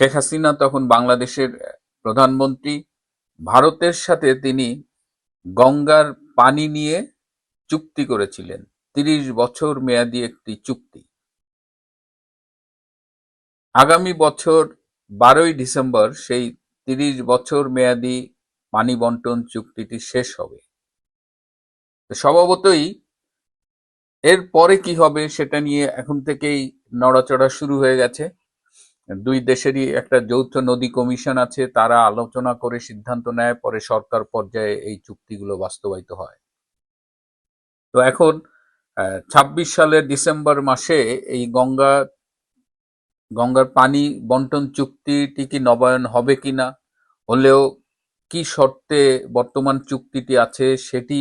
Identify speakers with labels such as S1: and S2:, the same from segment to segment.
S1: শেখ হাসিনা তখন বাংলাদেশের প্রধানমন্ত্রী, ভারতের সাথে তিনি গঙ্গার পানি নিয়ে চুক্তি করেছিলেন, তিরিশ বছর মেয়াদি একটি চুক্তি। আগামী বছর বারোই ডিসেম্বর সেই তিরিশ বছর মেয়াদি পানি বন্টন চুক্তিটি শেষ হবে। স্বভাবতই এর পরে কি হবে সেটা নিয়ে এখন থেকেই নড়াচড়া শুরু হয়ে গেছে। দুই দেশেরই একটা যৌথ নদী কমিশন আছে, তারা আলোচনা করে সিদ্ধান্ত নেয়, পরে সরকার পর্যায়ে এই চুক্তিগুলো বাস্তবায়িত হয়। তো এখন ছাব্বিশ সালের ডিসেম্বর মাসে এই গঙ্গা, গঙ্গার পানি বন্টন চুক্তিটি কি নবায়ন হবে কিনা হলেও কি শর্তে বর্তমান চুক্তিটি আছে সেটি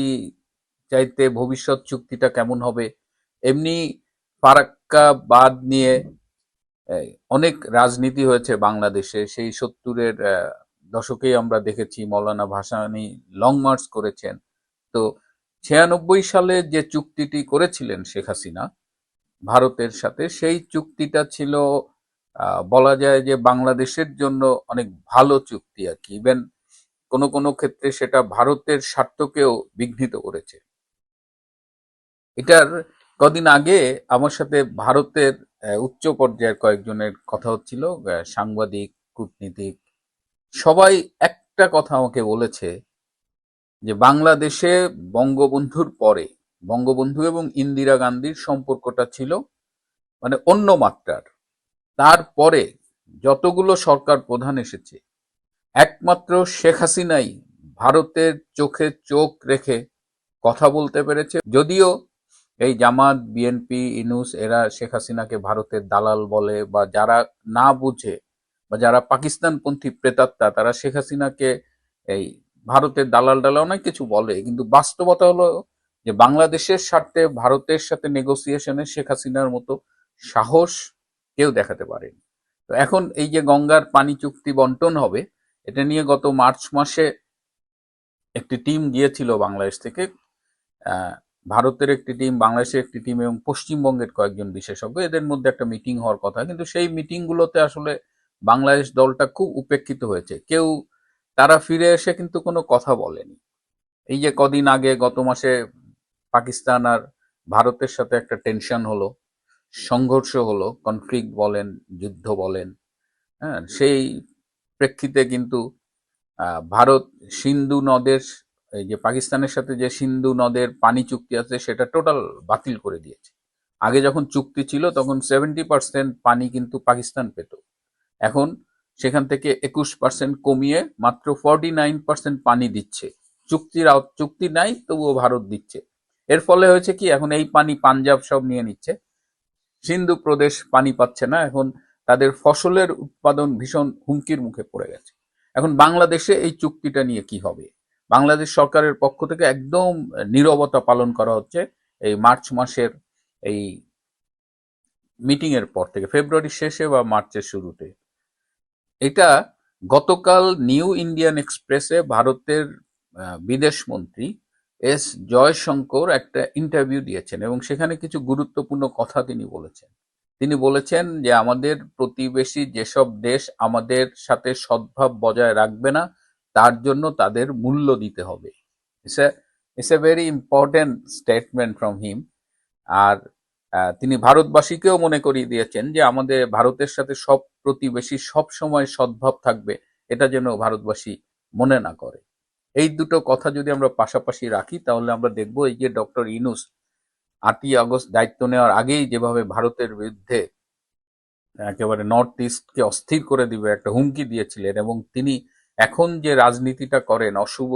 S1: চাইতে ভবিষ্যৎ চুক্তিটা কেমন হবে, এমনি ফারাক্কা বাদ নিয়ে অনেক রাজনীতি হয়েছে বাংলাদেশে, সেই সত্তরের দশকেই আমরা দেখেছি মৌলানা ভাসানি লং মার্চ করেছেন। তো ছিয়ানব্বই সালে যে চুক্তিটি করেছিলেন শেখ হাসিনা ভারতের সাথে, সেই চুক্তিটা ছিল বলা যায় যে বাংলাদেশের জন্য অনেক ভালো চুক্তি আর কি। ইভেন কোনো কোনো ক্ষেত্রে সেটা ভারতের স্বার্থকেও বিঘ্নিত করেছে। এটার কদিন আগে আমার সাথে ভারতের উচ্চ পর্যায়ের কয়েকজনের কথা হচ্ছিল সাংবাদিক, কূটনীতিক, সবাই একটা কথা আমাকে বলেছে যে বাংলাদেশে বঙ্গবন্ধুর পরে, বঙ্গবন্ধু এবং ইন্দিরা গান্ধীর সম্পর্কটা ছিল মানে অন্য মাত্রার। তারপরে যতগুলো সরকার প্রধান এসেছে, একমাত্র শেখ হাসিনাই ভারতের চোখে চোখ রেখে কথা বলতে পেরেছে, যদিও এই জামাত, বিএনপি, ইনুস, এরা শেখ হাসিনাকে ভারতের দালাল বলে বা যারা না বুঝে বা যারা পাকিস্তানপন্থী প্রেতাত্মা, তারা শেখ হাসিনাকে এই ভারতের দালাল ডালা অনেক কিছু বলে। কিন্তু বাস্তবতা হলো যে বাংলাদেশের স্বার্থে ভারতের সাথে নেগোসিয়েশনে শেখ হাসিনার মতো সাহস কেউ দেখাতে পারেনি। তো এখন এই যে গঙ্গার পানি চুক্তি বন্টন হবে, এটা নিয়ে গত মার্চ মাসে একটি টিম গিয়েছিল বাংলাদেশ থেকে ভারতের একটি টিম বাংলাদেশের একটি টিম এবং পশ্চিমবঙ্গের কয়েকজন বিশেষজ্ঞ, এদের মধ্যে একটা মিটিং হওয়ার কথা। কিন্তু সেই মিটিংগুলোতে আসলে বাংলাদেশ দলটা খুব উপেক্ষিত হয়েছে। কেউ তারা ফিরে এসে কিন্তু কোনো কথা বলেনি। এই যে কদিন আগে, গত মাসে পাকিস্তান আর ভারতের সাথে একটা টেনশন হলো, সংঘর্ষ হলো কনফ্লিক্ট বলেন, যুদ্ধ বলেন হ্যাঁ সেই প্রেক্ষিতে কিন্তু ভারত সিন্ধু নদের এই যে পাকিস্তানের সাথে যে সিন্ধু নদের পানি চুক্তি আছে, সেটা টোটাল বাতিল করে দিয়েছে। আগে যখন চুক্তি ছিল, তখন সেভেন্টি পার্সেন্ট পানি কিন্তু পাকিস্তান পেত। এখন সেখান থেকে একুশ পার্সেন্ট কমিয়ে মাত্র ফর্টি নাইন পার্সেন্ট পানি দিচ্ছে। চুক্তির চুক্তি নাই, তবুও ভারত দিচ্ছে। এর ফলে হয়েছে কি, এখন এই পানি পাঞ্জাব সব নিয়ে নিচ্ছে। সিন্ধু প্রদেশ পানি পাচ্ছে না, এখন তাদের ফসলের উৎপাদন ভীষণ হুমকির মুখে পড়ে গেছে। এখন বাংলাদেশে এই চুক্তিটা নিয়ে কি হবে? বাংলাদেশ সরকারের পক্ষ থেকে একদম নীরবতা পালন করা হচ্ছে এই মার্চ মাসের এই মিটিং এর পর থেকে ফেব্রুয়ারির শেষে বা মার্চের শুরুতে। এটা গতকাল নিউ ইন্ডিয়ান এক্সপ্রেসে ভারতের আহ, বিদেশ মন্ত্রী এস জয়শঙ্কর একটা ইন্টারভিউ দিয়েছেন এবং সেখানে কিছু গুরুত্বপূর্ণ কথা তিনি বলেছেন। তিনি বলেছেন যে আমাদের প্রতিবেশী যেসব দেশ আমাদের সাথে সদ্ভাব বজায় রাখবে না তার জন্য তাদের মূল্য দিতে হবে। It's a very important statement from him আর তিনি ভারতবাসীকেও মনে করিয়ে দিয়েছেন যে আমাদের, ভারতের সাথে সব প্রতিবেশী সব সময় সদ্ভাব থাকবে, এটা যেন ভারতবাসী মনে না করে। এই দুটো কথা যদি আমরা পাশাপাশি রাখি, তাহলে আমরা দেখব এই যে ডক্টর ইনুস আটই আগস্ট দায়িত্ব নেওয়ার আগেই যেভাবে ভারতের বিরুদ্ধে একেবারে নর্থ ইস্টকে অস্থির করে দিবে, একটা হুমকি দিয়েছিলেন এবং তিনি এখন যে রাজনীতিটা করেন, অশুভ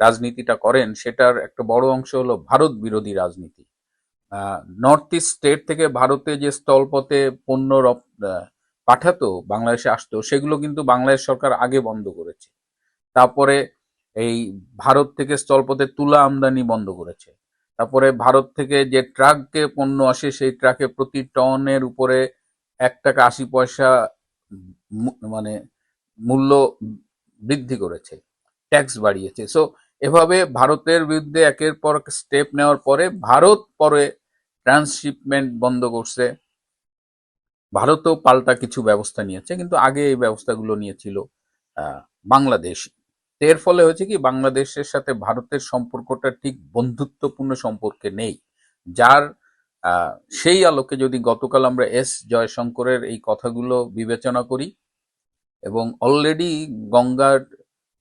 S1: রাজনীতিটা করেন, সেটার একটা বড় অংশ হলো ভারত বিরোধী রাজনীতি। নর্থ ইস্ট স্টেট থেকে ভারতে যে স্থলপথে পণ্য পাঠাতো, বাংলাদেশে আসতো, সেগুলো কিন্তু বাংলাদেশ সরকার আগে বন্ধ করেছে। তারপরে এই ভারত থেকে স্থলপথে তুলা আমদানি বন্ধ করেছে। তারপরে ভারত থেকে যে ট্রাকে পণ্য আসে, সেই ট্রাকে প্রতি টনের উপরে এক টাকা আশি পয়সা মানে মূল্য বৃদ্ধি করেছে ট্যাক্স বাড়িয়েছে। সো এভাবে ভারতের বিরুদ্ধে একের পর স্টেপ নেওয়ার পরে ভারত পরে ট্রান্সশিপমেন্ট বন্ধ করছে। ভারতও পাল্টা কিছু ব্যবস্থা নিয়েছে, কিন্তু আগে এই ব্যবস্থাগুলো নিয়েছিল বাংলাদেশ। এর ফলে হয়েছে কি, বাংলাদেশের সাথে ভারতের সম্পর্কটা ঠিক বন্ধুত্বপূর্ণ সম্পর্কে নেই। যার সেই আলোকে যদি গতকাল আমরা এস জয়শঙ্করের এই কথাগুলো বিবেচনা করি এবং অলরেডি গঙ্গার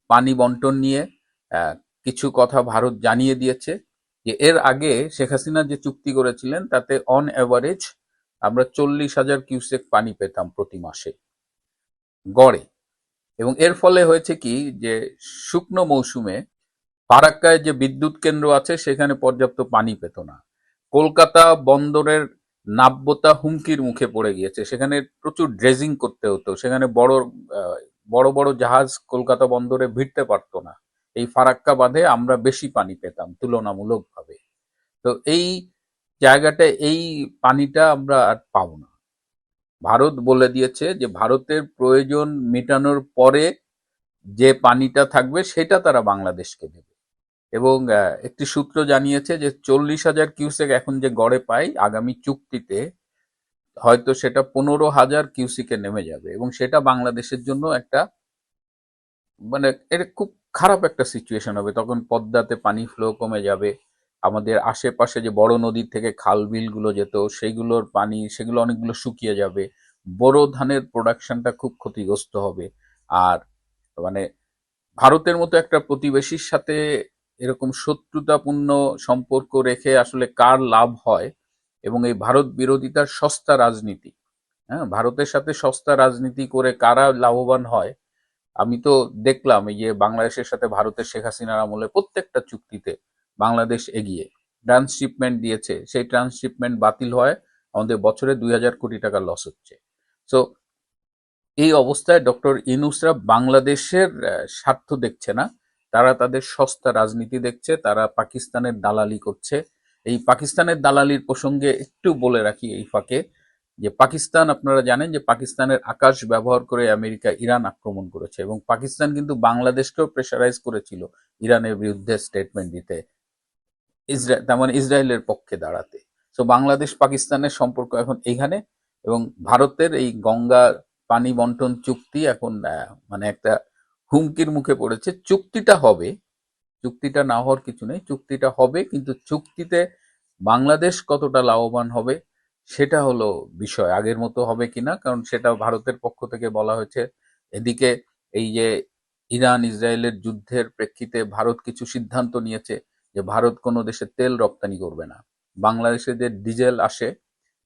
S1: পানি বন্টন নিয়ে কিছু কথা ভারত জানিয়ে দিয়েছে যে এর আগে শেখ হাসিনা যে চুক্তি করেছিলেন তাতে অন অ্যাভারেজ আমরা চল্লিশ হাজার কিউসেক পানি পেতাম প্রতি মাসে গড়ে। এবং এর ফলে হয়েছে কি যে শুকনো মৌসুমে ফারাক্কায় যে বিদ্যুৎ কেন্দ্র আছে সেখানে পর্যাপ্ত পানি পেত না। কলকাতা বন্দরের নাব্যতা হুমকির মুখে পড়ে গিয়েছে। সেখানে প্রচুর ড্রেজিং করতে হতো। সেখানে বড় বড় বড় জাহাজ কলকাতা বন্দরে ভিড়তে পারতো না। এই ফারাক্কা বাঁধে আমরা বেশি পানি পেতাম, তুলনামূলকভাবে। তো এই জায়গাটা, এই পানিটা আমরা আর পাবো না। ভারত বলে দিয়েছে যে, ভারতের প্রয়োজন মেটানোর পরে যে পানিটা থাকবে, সেটা তারা বাংলাদেশকে দেবে। এবং একটি সূত্র জানিয়েছে যে চল্লিশ হাজার কিউসেক এখন যে গড়ে পাই আগামী চুক্তিতে, হয়তো সেটা পনেরো হাজার কিউসিকে নেমে যাবে এবং সেটা বাংলাদেশের জন্য একটা মানে এটা খুব খারাপ একটা সিচুয়েশন হবে। তখন পদ্মাতে পানি ফ্লো কমে যাবে, আমাদের আশেপাশে যে বড় নদীর থেকে খাল বিলগুলো যেত, সেগুলোর পানি, সেগুলো অনেকগুলো শুকিয়ে যাবে, বড় ধানের প্রোডাকশনটা খুব ক্ষতিগ্রস্ত হবে। আর মানে ভারতের মতো একটা প্রতিবেশীর সাথে এরকম শত্রুতাপূর্ণ সম্পর্ক রেখে আসলে কার লাভ হয় এবং এই ভারত বিরোধিতার সস্তা রাজনীতি। হ্যাঁ ভারতের সাথে সস্তা রাজনীতি করে কারা লাভবান হয়, আমি তো দেখলাম এই যে বাংলাদেশের সাথে ভারতের শেখ হাসিনার আমলে প্রত্যেকটা চুক্তিতে বাংলাদেশ এগিয়ে। ট্রান্সশিপমেন্ট দিয়েছে, সেই ট্রান্সশিপমেন্ট বাতিল হয়, আমাদের বছরে দুই হাজার কোটি টাকা লস হচ্ছে। সো এই অবস্থায় ডক্টর ইনুসরা বাংলাদেশের স্বার্থ দেখছে না। তারা তাদের সস্তা রাজনীতি দেখছে, তারা পাকিস্তানের দালালি করছে। এই পাকিস্তানের দালালির প্রসঙ্গে একটু বলে রাখি এই ফাঁকে যে পাকিস্তান, আপনারা জানেন যে পাকিস্তানের আকাশ ব্যবহার করে আমেরিকা ইরান আক্রমণ করেছে এবং পাকিস্তান কিন্তু বাংলাদেশকেও প্রেশারাইজ করেছিল ইরানের বিরুদ্ধে স্টেটমেন্ট দিতে। ইসরায়েল তার মানে ইসরায়েলের পক্ষে দাঁড়াতে। সো বাংলাদেশ পাকিস্তানের সম্পর্ক এখন এইখানে এবং ভারতের এই গঙ্গা পানি বন্টন চুক্তি এখন মানে একটা হুমকির মুখে পড়েছে। চুক্তিটা হবে, চুক্তিটা না হওয়ার কিছু নেই, চুক্তিটা হবে, কিন্তু চুক্তিতে বাংলাদেশ কতটা লাভবান হবে, সেটা হলো বিষয়, আগের মতো হবে কিনা, কারণ সেটা ভারতের পক্ষ থেকে বলা হয়েছে। এদিকে এই যে ইরান, ইসরায়েলের যুদ্ধের প্রেক্ষিতে ভারত কিছু সিদ্ধান্ত নিয়েছে যে ভারত কোনো দেশে তেল রপ্তানি করবে না। বাংলাদেশে যে ডিজেল আসে,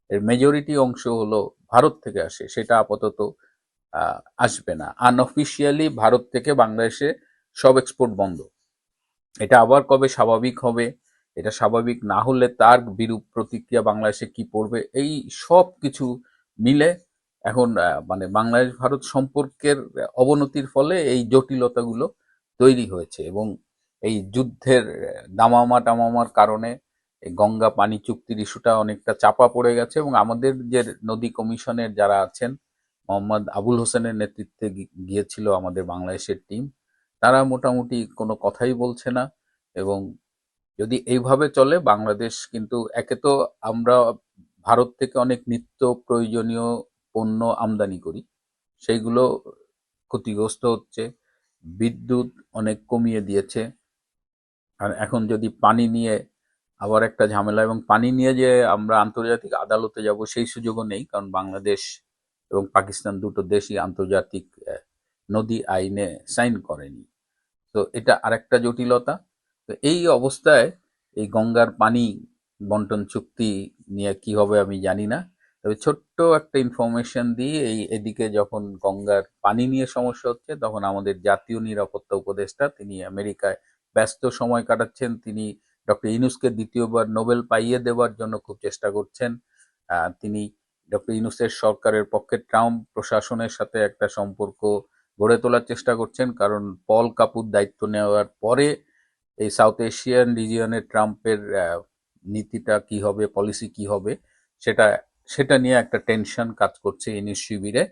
S1: এর মেজরিটি অংশ হলো ভারত থেকে আসে, সেটা আপাতত আসবে না। আনঅফিসিয়ালি ভারত থেকে বাংলাদেশে সব এক্সপোর্ট বন্ধ। এটা আবার কবে স্বাভাবিক হবে? এটা স্বাভাবিক না হলে তার বিরূপ প্রতিক্রিয়া বাংলাদেশে কি পড়বে? এই সব কিছু মিলে এখন মানে বাংলাদেশ ভারত সম্পর্কের অবনতির ফলে এই জটিলতাগুলো তৈরি হয়েছে এবং এই যুদ্ধের দামামা টামামার কারণে গঙ্গা পানি চুক্তির ইস্যুটা অনেকটা চাপা পড়ে গেছে এবং আমাদের যে নদী কমিশনের যারা আছেন মোহাম্মদ আবুল হোসেনের নেতৃত্বে গিয়েছিল আমাদের বাংলাদেশের টিম। তারা মোটামুটি কোনো কথাই বলছে না এবং যদি এইভাবে চলে, বাংলাদেশ কিন্তু, একে তো আমরা ভারত থেকে অনেক নিত্য প্রয়োজনীয় পণ্য আমদানি করি, সেইগুলো ক্ষতিগ্রস্ত হচ্ছে, বিদ্যুৎ অনেক কমিয়ে দিয়েছে। আর এখন যদি পানি নিয়ে আবার একটা ঝামেলা এবং পানি নিয়ে যে আমরা আন্তর্জাতিক আদালতে যাব, সেই সুযোগও নেই, কারণ বাংলাদেশ এবং পাকিস্তান দুটো দেশই আন্তর্জাতিক নদী আইনে সাইন করেনি। তো এটা আরেকটা জটিলতা। তো এই অবস্থায় এই গঙ্গার পানি বন্টন চুক্তি নিয়ে কি হবে আমি জানি না। তবে ছোট্ট একটা ইনফরমেশন দিয়ে এই এদিকে যখন গঙ্গার পানি নিয়ে সমস্যা হচ্ছে, তখন আমাদের জাতীয় নিরাপত্তা উপদেষ্টা তিনি আমেরিকায় ব্যস্ত সময় কাটাচ্ছেন। তিনি ডক্টর ইনুসকে দ্বিতীয়বার নোবেল পাইয়ে দেওয়ার জন্য খুব চেষ্টা করছেন। তিনি ডক্টর ইউনুসের সরকারের পক্ষে ট্রাম্প প্রশাসনের সাথে একটা সম্পর্ক গড়ে তোলার চেষ্টা করছেন, কারণ পল কাপুর দায়িত্ব নেওয়ার পরে এই সাউথ এশিয়ান রিজিয়নে ট্রাম্পের নীতিটা কি হবে, পলিসি কি হবে, সেটা সেটা নিয়ে একটা টেনশন কাজ করছে ইনিস শিবিরে।